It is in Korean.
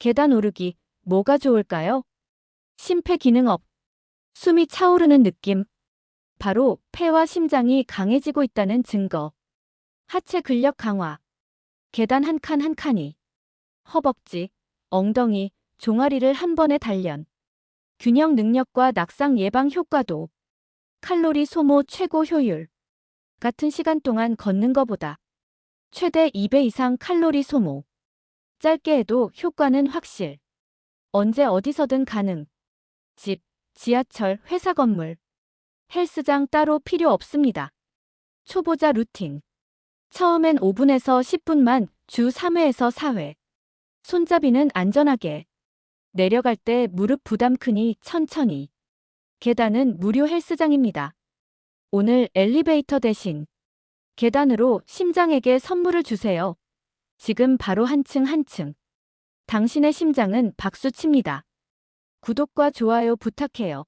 계단 오르기, 뭐가 좋을까요? 심폐기능업. 숨이 차오르는 느낌. 바로 폐와 심장이 강해지고 있다는 증거. 하체 근력 강화. 계단 한 칸 한 칸이. 허벅지, 엉덩이, 종아리를 한 번에 단련. 균형 능력과 낙상 예방 효과도. 칼로리 소모 최고 효율. 같은 시간 동안 걷는 것보다 최대 2배 이상 칼로리 소모. 짧게 해도 효과는 확실. 언제 어디서든 가능. 집, 지하철, 회사 건물. 헬스장 따로 필요 없습니다. 초보자 루틴. 처음엔 5분에서 10분만 주 3회에서 4회. 손잡이는 안전하게. 내려갈 때 무릎 부담 크니 천천히. 계단은 무료 헬스장입니다. 오늘 엘리베이터 대신 계단으로 심장에게 선물을 주세요. 지금 바로 한층 한층. 당신의 심장은 박수 칩니다. 구독과 좋아요 부탁해요.